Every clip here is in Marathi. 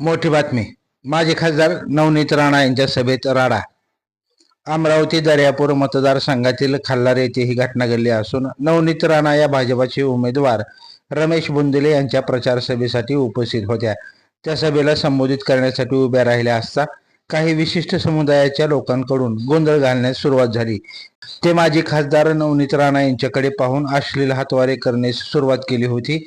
मोठी बातमी. माजी खासदार नवनीत राणा यांच्या सभेत राडा. अमरावती दर्यापूर मतदारसंघातील खाल्लार येथे ही घटना घडली असून नवनीत राणा या भाजपाचे उमेदवार रमेश बुंदेले यांच्या प्रचार सभेसाठी उपस्थित होत्या. त्या सभेला संबोधित करण्यासाठी उभ्या राहिल्या असता काही विशिष्ट समुदायाच्या लोकांकडून गोंधळ घालण्यास सुरुवात झाली. ते माजी खासदार नवनीत राणा यांच्याकडे पाहून अश्लील हातवारे करण्यास सुरुवात केली होती.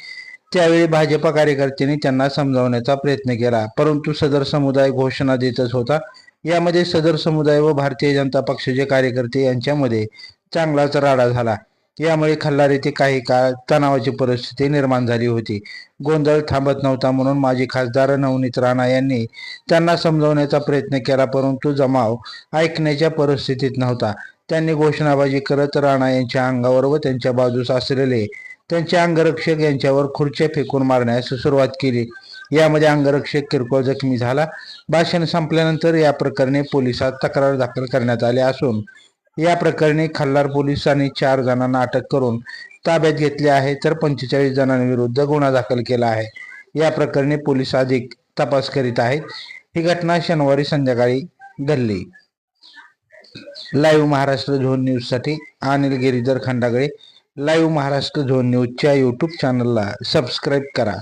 त्यावेळी भाजपा कार्यकर्त्यांनी त्यांना समजावण्याचा प्रयत्न केला. परंतु सदर समुदाय घोषणा देतच होता. यामध्ये सदर समुदाय व भारतीय जनता पक्षाचे कार्यकर्ते यांच्यामध्ये चांगलाच राडा झाला. यामुळे खल्लार येथे काही काळ तणावाची परिस्थिती निर्माण झाली होती. गोंधळ थांबत नव्हता म्हणून माजी खासदार नवनीत राणा यांनी त्यांना समजावण्याचा प्रयत्न केला परंतु जमाव ऐकण्याच्या परिस्थितीत नव्हता. त्यांनी घोषणाबाजी करत राणा यांच्या अंगावर व त्यांच्या बाजूस असलेले त्यांचे अंगरक्षक यांच्यावर खुर्च्या फेकून मारण्यास सुरुवात केली. यामध्ये अंगरक्षक किरकोळ जखमी झाला. भाषण संपल्यानंतर या प्रकरणी पोलिसात तक्रार दाखल करण्यात आली असून या प्रकरणी खल्लार पोलिसांनी चार जणांना अटक करून ताब्यात घेतले आहे तर पंचेचाळीस जणांविरुद्ध गुन्हा दाखल केला आहे. या प्रकरणी पोलीस अधिक तपास करीत आहेत. ही घटना शनिवारी संध्याकाळी घडली. लाईव्ह महाराष्ट्र झोन न्यूजसाठी अनिल गिरीधर खंडागळे लाईव्ह महाराष्ट्र झोन न्यूजच्या यूट्यूब चॅनलला सबस्क्राईब करा.